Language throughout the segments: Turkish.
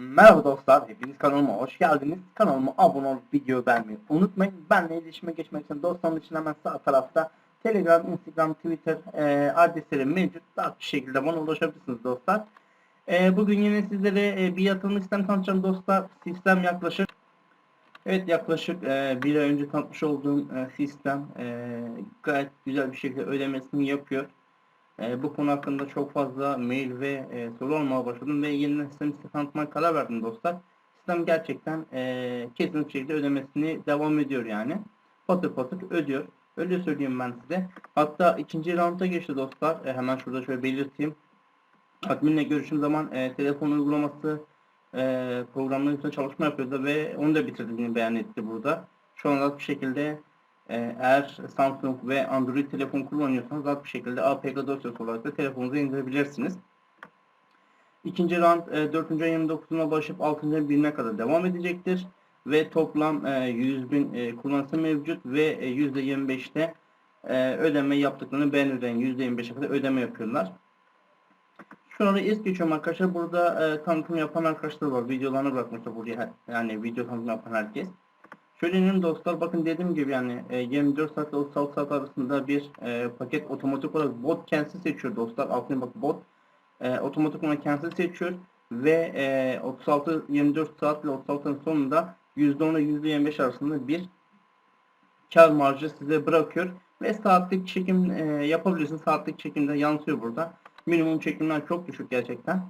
Merhaba dostlar, hepiniz kanalıma hoş geldiniz. Kanalıma abone olup video beğenmeyi unutmayın. Benle iletişime geçmek için dostlarım için hemen sağ tarafta Telegram, Instagram, Twitter e, adreslerim mevcut. Rahat bir şekilde bana ulaşabilirsiniz dostlar. E, bugün yine sizlere e, bir yatırım sistem tanıtacağım dostlar. Sistem yaklaşık Evet yaklaşık e, bir ay önce tanıtmış olduğum e, sistem e, gayet güzel bir şekilde ödemesini yapıyor. E, bu konu hakkında çok fazla mail ve e, soru almaya başladım ve yeniden sistemi size tanıtmaya karar verdim dostlar. Sistem gerçekten e, kesin şekilde ödemesini devam ediyor yani. Patır patır ödüyor. Öyle söyleyeyim ben size. Hatta ikinci rounda geçti dostlar. E, hemen şurada şöyle belirteyim. Adminle görüştüğüm zaman e, telefon uygulaması e, programların çalışma yapıyordu ve onu da bitirdiğini beyan etti burada. Şu an rahat bir şekilde eğer Samsung ve Android telefon kullanıyorsanız rahat bir şekilde APK dosyası olarak da telefonunuza indirebilirsiniz. İkinci round e, 4. ayın 29'una başlayıp 6. ayın 1'ine kadar devam edecektir. Ve toplam e, 100 bin e, kullanıcısı mevcut ve e, %25'te e, ödeme yaptıklarını beğenirden %25'e kadar ödeme yapıyorlar. Şunları es geçiyorum arkadaşlar. Burada e, tanıtım yapan arkadaşlar var. Videolarını bırakmışlar buraya. Yani video tanıtım yapan herkes. Şöyle inanın dostlar bakın dediğim gibi yani e, 24 saat ile 36 saat arasında bir e, paket otomatik olarak bot kendisi seçiyor dostlar. Altına bak bot e, otomatik olarak kendisi seçiyor ve e, 36 24 saat ile 36'ın sonunda %10 ile %25 arasında bir kar marjı size bırakıyor ve saatlik çekim e, yapabilirsiniz. Saatlik çekimde yansıyor burada. Minimum çekimler çok düşük gerçekten.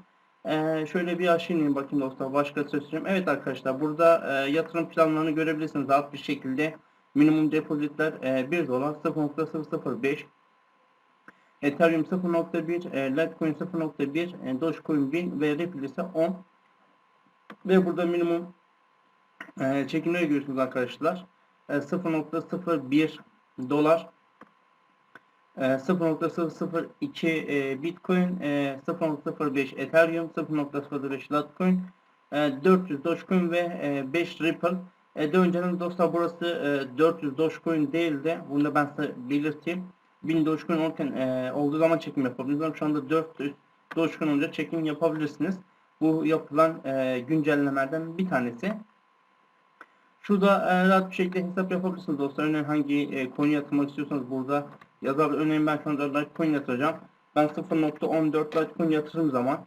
Ee, şöyle bir aşağı ineyim bakayım dostlar. Başka söyleyeceğim. Evet arkadaşlar burada e, yatırım planlarını görebilirsiniz. Rahat bir şekilde minimum depozitler e, 1 dolar 0.005 Ethereum 0.1 e, Litecoin 0.1 e, Dogecoin 1000 ve Ripple ise 10 ve burada minimum e, çekimleri görüyorsunuz arkadaşlar. E, 0.01 dolar 0.002 e, Bitcoin, e, 0.05 Ethereum, 0.05 Litecoin, e, 400 Dogecoin ve e, 5 Ripple. E, de önceden dostlar burası e, 400 Dogecoin değil de bunu da ben size belirteyim. 1000 Dogecoin olurken, e, olduğu zaman çekim yapabilirsiniz. Şu anda 400 Dogecoin olunca çekim yapabilirsiniz. Bu yapılan e, güncellemelerden bir tanesi. Şurada e, rahat bir şekilde hesap yapabilirsiniz dostlar. Örneğin hangi e, coin yatırmak istiyorsanız burada yazar. Örneğin ben şu anda Litecoin yatıracağım. Ben 0.14 Litecoin yatırdığım zaman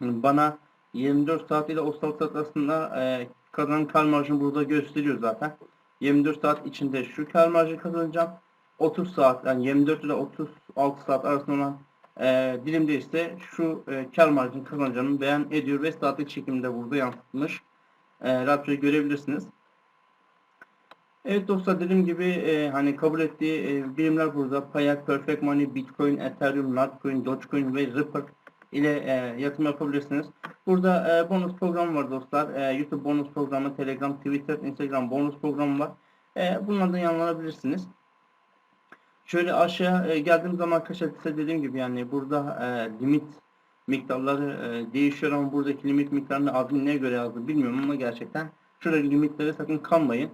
bana 24 saat ile 36 saat arasında e, kazanan kar marjını burada gösteriyor zaten. 24 saat içinde şu kar marjı kazanacağım. 30 saat yani 24 ile 36 saat arasında olan e, dilimde ise şu e, kar marjını kazanacağını beyan ediyor ve saatlik çekimde burada yansıtmış. E, rahatça görebilirsiniz. Evet dostlar dediğim gibi e, hani kabul ettiği e, birimler burada Payak, Perfect Money, Bitcoin, Ethereum, Litecoin, Dogecoin ve Ripple ile e, yatırım yapabilirsiniz. Burada e, bonus programı var dostlar. E, YouTube bonus programı, Telegram, Twitter, Instagram bonus programı var. E, bunlardan yararlanabilirsiniz. Şöyle aşağı e, geldiğim zaman arkadaşlar size dediğim gibi yani burada e, limit miktarları e, değişiyor ama buradaki limit miktarını admin neye göre yazdı bilmiyorum ama gerçekten şurada limitlere sakın kalmayın.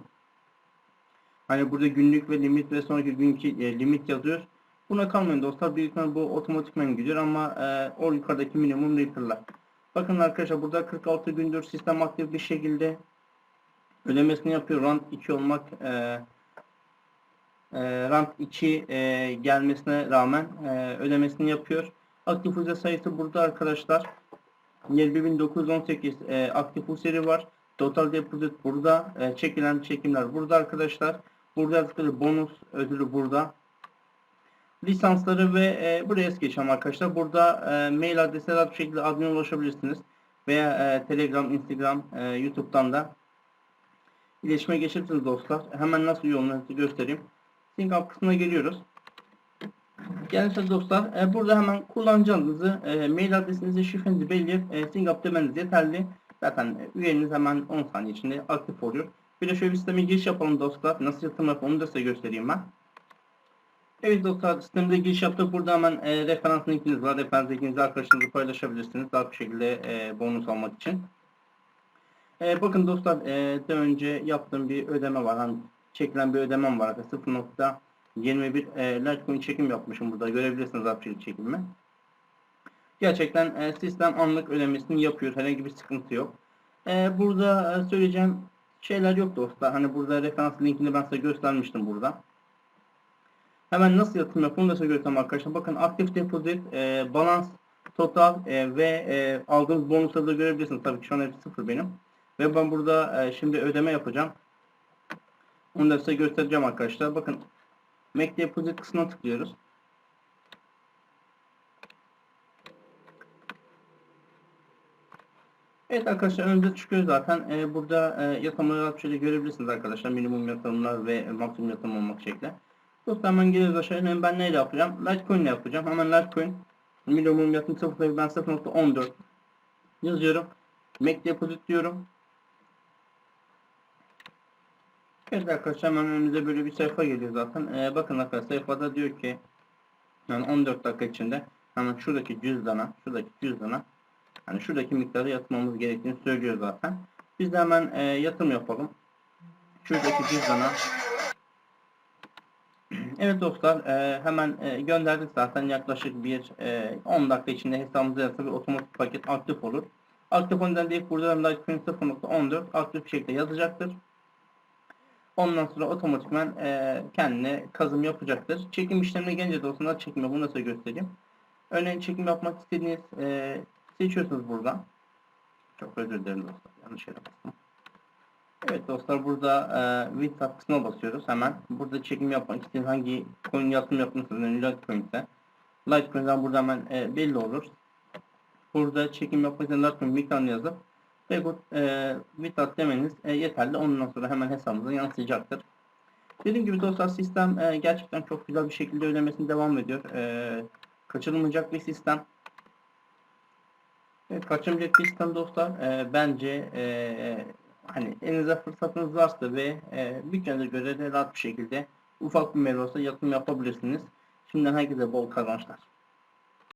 Hani burada günlük ve limit ve sonraki günkü e, limit yazıyor. Buna kalmayın dostlar. Büyük ihtimal bu otomatikman gidiyor ama e, o yukarıdaki minimum Reaper'lar. Bakın arkadaşlar burada 46 gündür sistem aktif bir şekilde ödemesini yapıyor. Rant 2 olmak e, e, Rant 2 e, gelmesine rağmen e, ödemesini yapıyor. Aktif hücre sayısı burada arkadaşlar. 21918 e, aktif seri var. Total deposit burada. E, çekilen çekimler burada arkadaşlar. Burada bonus ödülü burada. Lisansları ve e, buraya es geçelim arkadaşlar. Burada e, mail rahat bir şekilde admin ulaşabilirsiniz. Veya e, Telegram, Instagram, e, YouTube'dan da iletişime geçebilirsiniz dostlar. Hemen nasıl üye olmanızı göstereyim. Sync kısmına geliyoruz. Gelirse dostlar e, burada hemen kullanıcı adınızı, e, mail adresinizi, şifrenizi belirleyip e, Sync demeniz yeterli. Zaten e, üyeniz hemen 10 saniye içinde aktif oluyor. Bir de şöyle bir sisteme giriş yapalım dostlar. Nasıl yatırım yapalım onu da size göstereyim ben. Evet dostlar sistemde giriş yaptık. Burada hemen e, referans linkiniz var. Referans linkinizi arkadaşlarınızla paylaşabilirsiniz. Daha bir şekilde e, bonus almak için. E, bakın dostlar e, de önce yaptığım bir ödeme var. Hani çekilen bir ödemem var. 0.21 e, Litecoin çekim yapmışım burada. Görebilirsiniz bir çekimi. Gerçekten e, sistem anlık ödemesini yapıyor. Herhangi bir sıkıntı yok. E, burada e, söyleyeceğim şeyler yok dostlar. Hani burada referans linkini ben size göstermiştim burada. Hemen nasıl yatırım yapılır nasıl göstereyim arkadaşlar. Bakın aktif depozit, e, balans, total e, ve e, aldığınız bonusları da görebilirsiniz. Tabii ki şu an hepsi sıfır benim. Ve ben burada e, şimdi ödeme yapacağım. Onu da size göstereceğim arkadaşlar. Bakın Make Deposit kısmına tıklıyoruz. Evet arkadaşlar önümüze çıkıyor zaten. Ee, burada e, yatırımları şöyle görebilirsiniz arkadaşlar. Minimum yatırımlar ve maksimum yatırım olmak şekli. Dostlar hemen geliyoruz aşağıya. Hemen ben neyle yapacağım? Litecoin ile yapacağım. Hemen Litecoin. Minimum yatırım 0 ben 0.14 yazıyorum. Make Deposit diyorum. Evet arkadaşlar hemen önümüze böyle bir sayfa geliyor zaten. Ee, bakın arkadaşlar sayfada diyor ki yani 14 dakika içinde hemen şuradaki cüzdana, şuradaki cüzdana yani şuradaki miktarı yatırmamız gerektiğini söylüyor zaten. Biz de hemen e, yatırım yapalım. Şuradaki cüzdana Evet dostlar e, hemen e, gönderdik zaten yaklaşık bir e, 10 dakika içinde hesabımıza yatırır otomatik paket aktif olur. Aktif ondan deyip burada Litecoin 0.14 aktif bir şekilde yazacaktır. Ondan sonra otomatikman e, kendine kazım yapacaktır. Çekim işlemine gelince dostlar çekim yapımı nasıl göstereyim. Örneğin çekim yapmak istediğiniz e, seçiyorsunuz buradan. Çok özür dilerim dostlar. Yanlış yere bastım. Evet dostlar burada e, Withat kısmına basıyoruz hemen. Burada çekim yapmak istediğiniz hangi coin yatırım yapmak istediğiniz Litecoin ise Litecoin'den burada hemen e, belli olur. Burada çekim yapmak istediğiniz Litecoin miktarını yazıp Vegut e, Withat demeniz e, yeterli. Ondan sonra hemen hesabınıza yansıyacaktır. Dediğim gibi dostlar sistem e, gerçekten çok güzel bir şekilde ödemesine devam ediyor. E, kaçırılmayacak bir sistem. Evet, kaçırmayacak bir sistem dostlar. E, bence e, hani elinize fırsatınız varsa ve e, bütçenize göre de rahat bir şekilde ufak bir olsa yatırım yapabilirsiniz. Şimdiden herkese bol kazançlar.